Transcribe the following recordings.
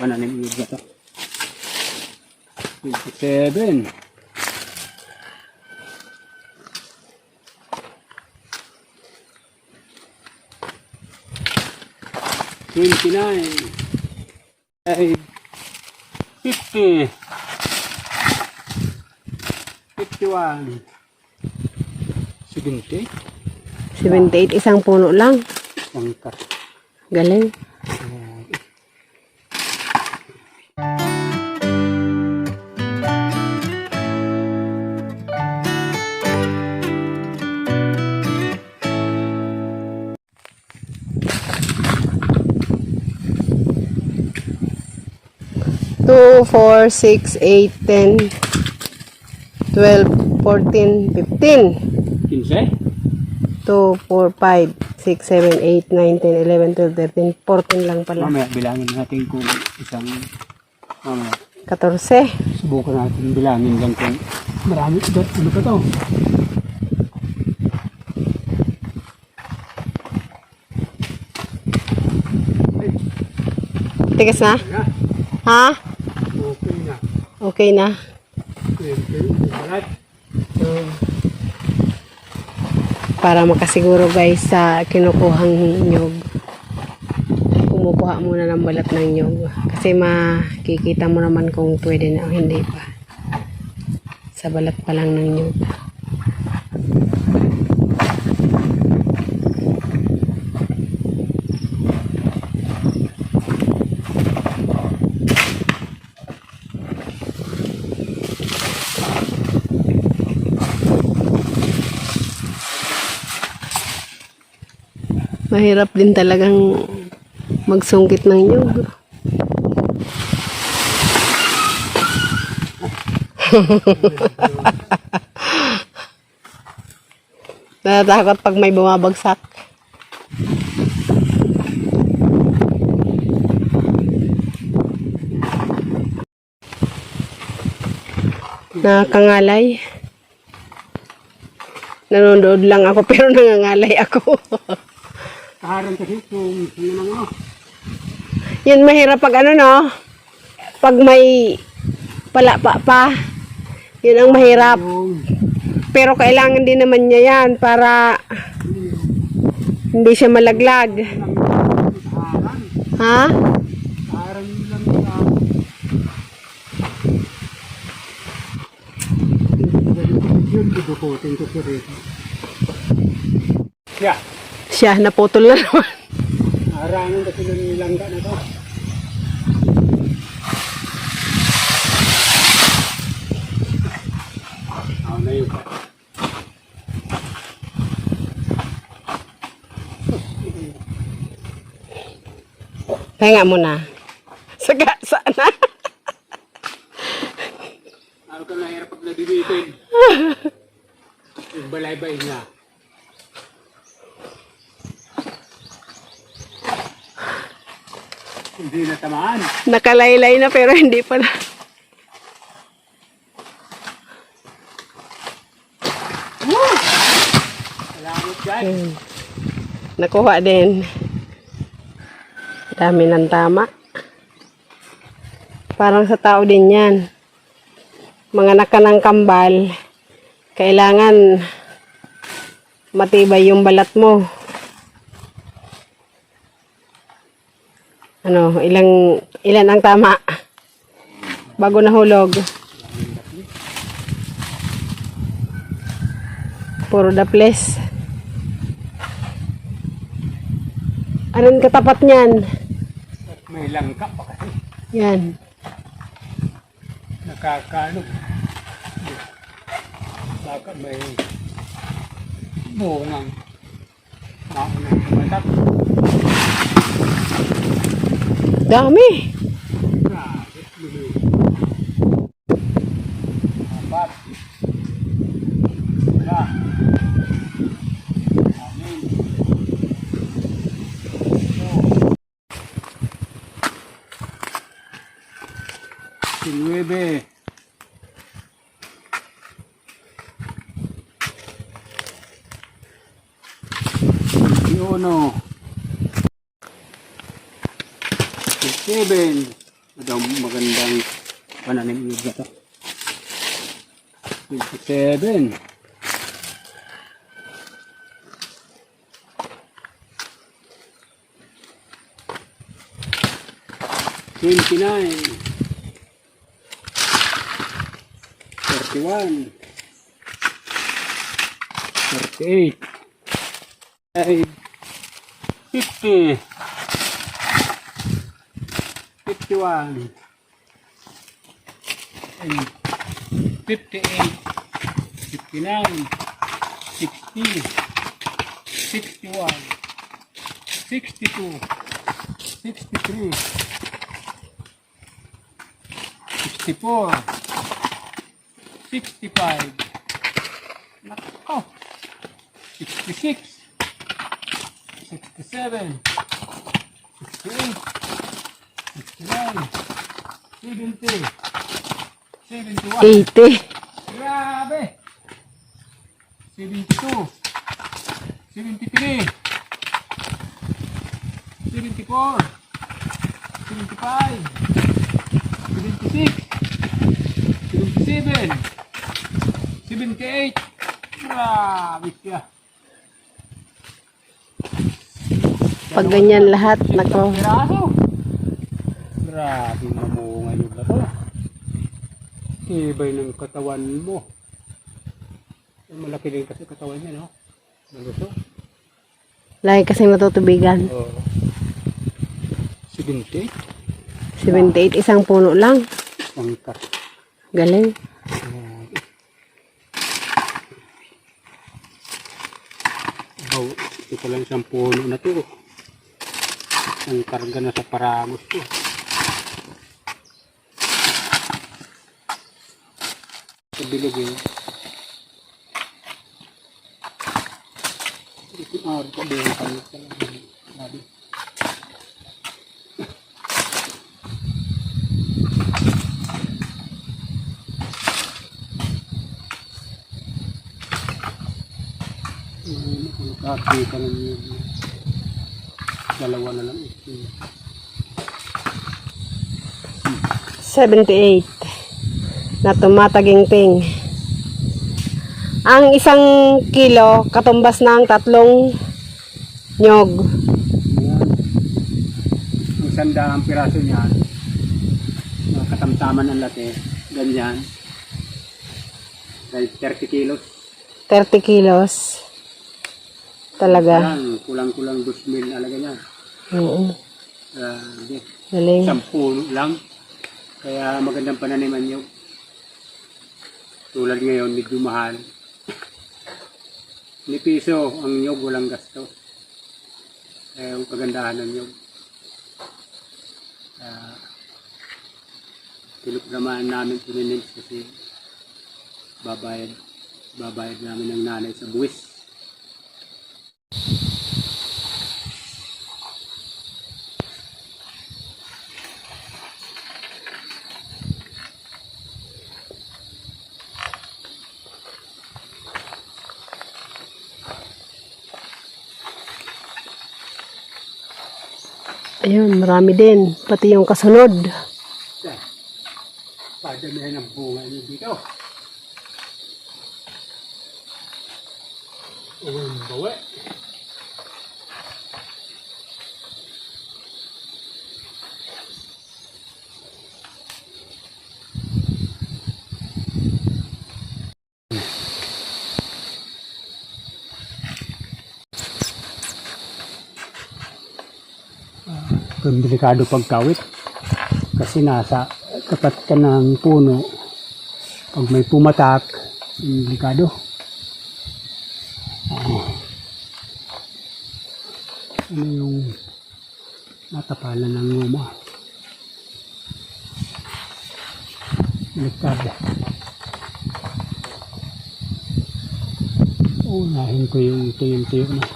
Pananim yun ba ito? 27. Twenty-nine. Fifty. Fifty-one. Seventy. 78, isang puno lang. Sangka. Galing. Two, four, six, eight, ten, twelve, fourteen, fifteen. Quince. 2, 4, 5, 6, 7, 8, 9, 10, 11, 12, 13, 14 lang pala. Mamaya bilangin natin kung isang mamaya 14. subukan natin bilangin lang kung marami. Ano pa to? Tigas na? Na, Ha? Okay na. Para makasiguro guys sa kinukuhang nyog. Kumukuha muna ng balat ng nyog. Kasi makikita mo naman kung pwede na o hindi pa. Sa balat pa lang ng nyog. Mahirap din talagang magsungkit ng nyog. Natatakot pag may bumabagsak. Nakakangalay. Nanonood lang ako pero nangangalay ako. kaharang kasi kung ano nang ano. Yun mahirap pag ano no. Pag may palapa pa. Yun ang mahirap. Pero kailangan din naman niya yan para hindi siya malaglag. Ha? Yeah. Siya, naputol na naman. Harangan kasi yung langga na to. Ako na yun. Pahinga mo na. Saga, sana. Ako ka nahirap pag nadibitin. Yung balay-bay niya. Hindi na tamaan. Nakalaylay na pero hindi pa na. Salamat guys. Ayun. Nakuha din. Dami ng tama. Parang sa tao din yan. Mga naka ng kambal, kailangan matibay yung balat mo. Ano, ilang, ilan ang tama? Bago nahulog. Puro daples. Anong katapat niyan? May langka pa kasi. Yan. Nakakaano. Baka may bungang maunang tumatak. Dami. Nueve. Y uno. Seven. Ito magandang pananim yun ba ito? 27. Twenty-nine. Thirty-one. Thirty-eight. Fifty. 1 and 58 59 60 61 62 63 64 65 Nako. 66 67 70. 71. 80. Grabe. 72. 73. 74. 75. 76. 77. 78. Grabe siya. Pag ganyan lahat, nako. Grabe. Tibay ng katawan mo. Malaki din kasi katawan niya, no? Maluto. Lagi kasi matutubigan. Oo. 70. 78, isang puno lang. Angkat. Galing. Wow, ito lang isang puno na to. Ang karga na sa paragos to. Bilog eh. Ito ah, ito ba yung kalit ka lang. Yun. Dalawa na lang ito. 78 na tumataging-ting. Ang isang kilo, katumbas ng tatlong nyog. Ang sandaang piraso niyan, katamtaman ng late, ganyan. Dahil 30 kilos. 30 kilos. Talaga. Yan, kulang-kulang 2,000 alaga niya. Oo. Grabe. Galing. Puno lang. Kaya magandang pananiman niyo. Tulad ngayon, medyo mahal. Ni piso ang nyog, walang gasto. Kaya yung kagandahan ng nyog. Uh, Tinupramaan namin pininims kasi babayad babayad namin ng nanay sa buwis. Ayun, marami din. Pati yung kasunod. Padamihan ng bunga niyo dito. Uwing bawi. Delikado pagkawit. Kasi nasa tapat ka ng puno. Pag may pumatak delikado. Ah. ano yung natapalan ng nguma delikado. Unahin ko yung tuyong-tuyo na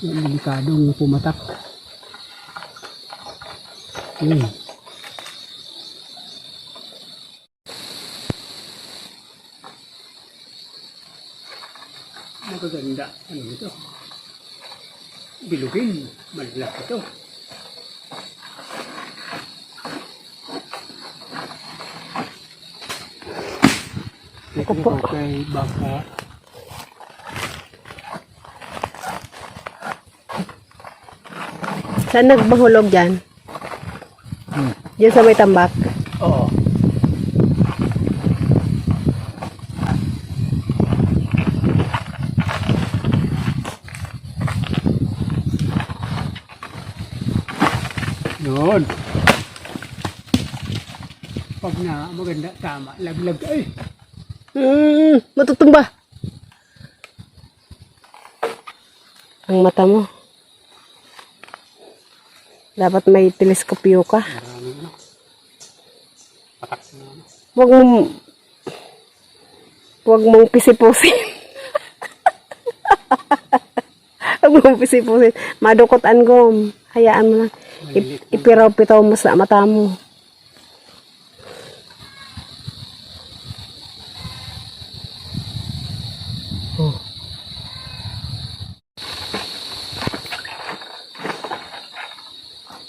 yung delikadong pumatak ừ. magaganda ano nito bilugin malalaki ito Ito po kay baka Saan nagbahulog yan? Diyan sa may tambak. Oo. Yun. Pag na maganda, tama. Laglag. Ay! Hmm, matutumba. Ang mata mo. Dapat may teleskopyo ka. Marami na. Patak na. ano. Huwag mong... Huwag mong pisipusin. Huwag mong pisipusin. Madukot ang gom. Hayaan mo lang. Ip- ipiraw-pitaw mo sa mata mo. Oh.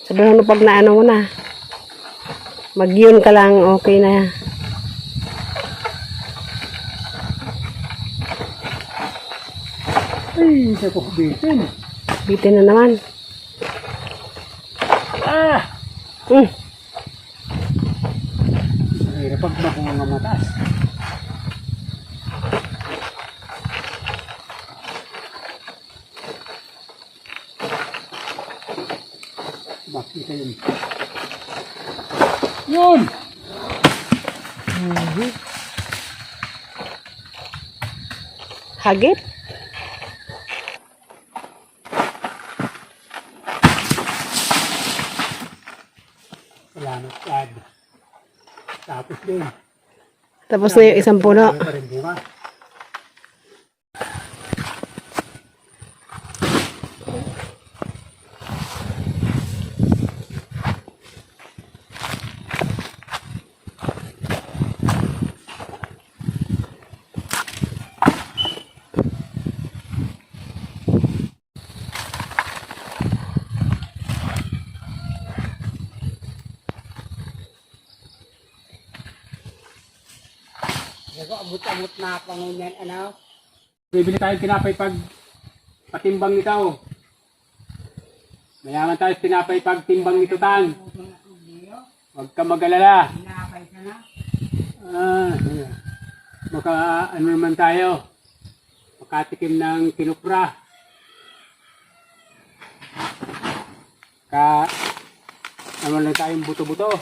Sabihin mo pag naano mo na. Mag-yun ka lang, okay na. Ay, sa ko bitin. Bitin na naman. Ah! Mm. Mahirap pag makuha nga matas. Bakit yun? Yun! Hagit? Salamat, Dad. Tapos din. Tapos na yung isang puno. Ano pa rin bunga? Ako, abot-abot na pangunyan, ano? Bibili tayo tinapay pag patimbang nito. Mayaman tayo tinapay pag timbang nito tan. Huwag ka mag-alala. Ah, baka ano naman tayo. Makatikim ng kinupra. Ka, naman lang tayong buto-buto.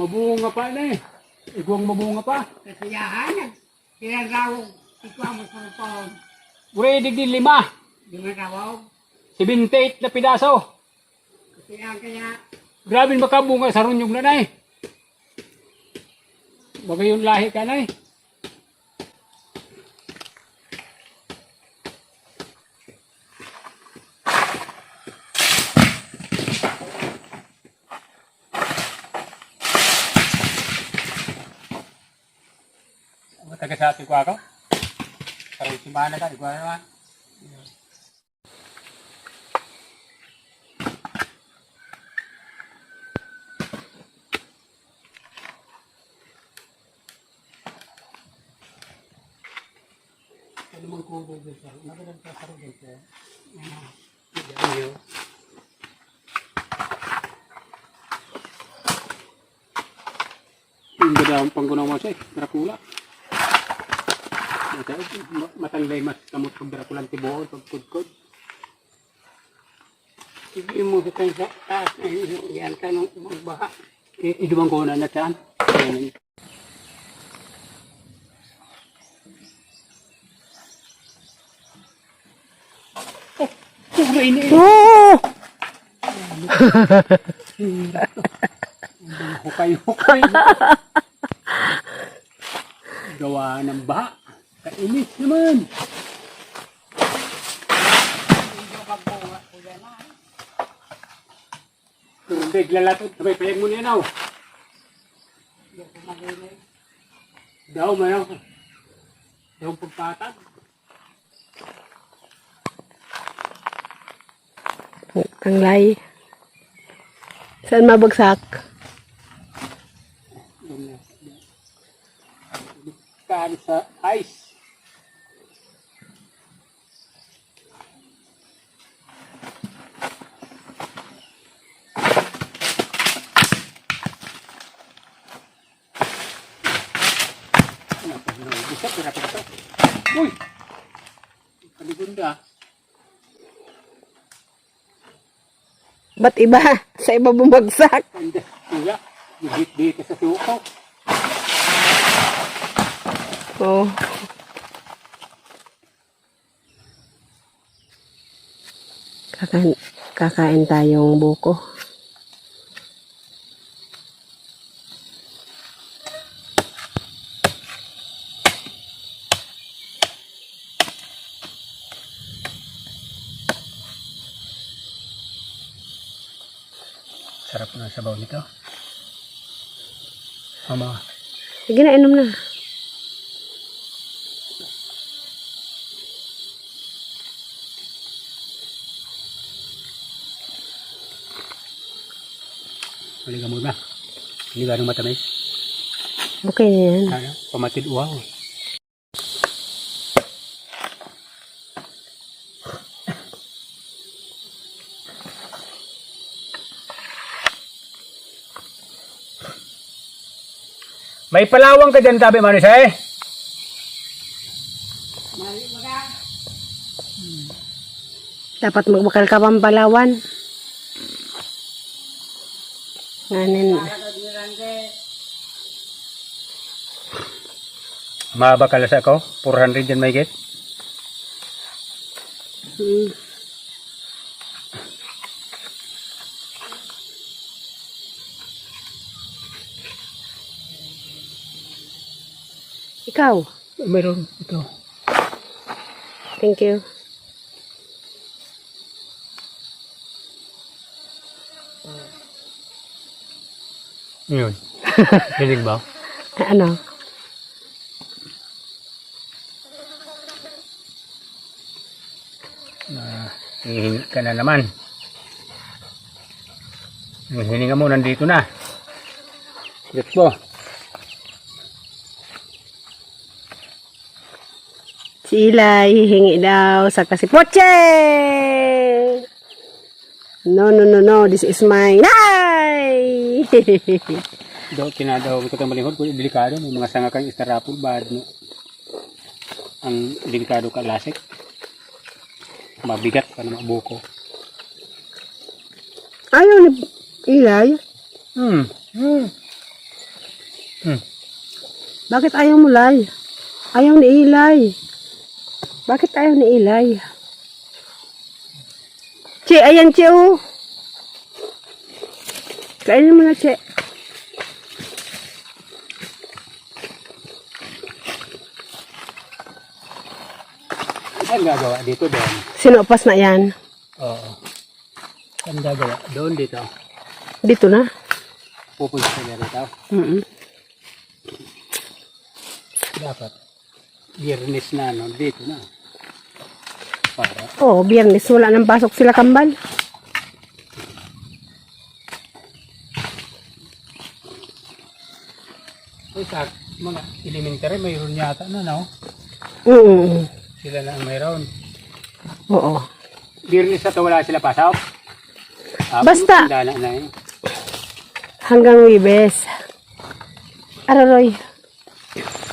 Mabunga pa na eh. Iguang mabunga pa. Kasiyahan, pinagaw, ikaw mo sa pong, Pwede din lima. di magawaw, 78 na pidaso. kasiyahan kaya, Grabe makabunga sa runyog na nay. Bagay yung lahi ka nay. Ano taga sa ating ko ako? Parang simbahan na ka, ano naman. Ano mang kubo dyan sa? Nagalang sa dyan sa? Ano yun? Yung ganda ang panggunaw mo siya eh. Dracula. Ma- Matanglay mas kamot kong Dracula ang tibuon pag kudkod. Sige mo sa tayo sa taas. Ay, Yan ka nung magbaha. Idumang ko na na saan. Ayan. Turay na eh. Oh! Hukay-hukay. Gawa ng baha. Kainis naman. Tubig, lalatod. Sabay, payag mo na yan, aw. Daw, mayaw. Daw pagpatag. Ang lay. Saan mabagsak? Balikan sa ice. Bisa, to. Uy! Kaligunda. Ba't iba? Sa iba bumagsak. Hindi, kuya. Gigit-gigit ka sa suko. Oh. Kakain, kakain tayong buko. Sarap na sabaw nito. Mama. Sige na, inom na. Maliga muna. Hindi ba nung matamis? Okay na yan. Ano? Pamatid uwaw. May palawang ka dyan, sabi Manis eh. Dapat magbakal ka pang palawan. Nganin. Dinirangge. Mabakalas ako. 400 dyan may get. Hmm. Ikaw. Meron ito. Thank you. Yun. Hilig ba? Ano? na hihingi ka na naman. Yung hininga mo nandito na. Let's go. Si Ilay, hihingi daw sa kasipoche! No, no, no, no. This is mine. Ay! Do, kinadaw ko itong malingkod. Kung delikado, may mga sanga kang istarapol. Bad no? Ang delikado ka lasik. Mabigat pa na mabuko. Ayaw ni Ilay. Hmm. Hmm. Bakit ayaw mo, Lay? Ayaw ni Ilay. Bakit ayaw ni Ilay? Che, ayan, Che, oh. Kainin mo na, Che. Saan gagawa? Dito, doon. Sinupas na yan. Oo. Saan gagawa? Doon, dito. Dito na. Pupunta ka dito. Mm Dapat. Biyernes na, no? Dito na. Para. Oo, oh, biyernes. Wala nang pasok sila kambal. Sa mga elementary, mayroon yata na, no? Mm Sila na ang mayroon. Oo. Biyernes na to, wala sila pasok? Ah, Basta. Na na eh. Hanggang Wibes. Araroy. Okay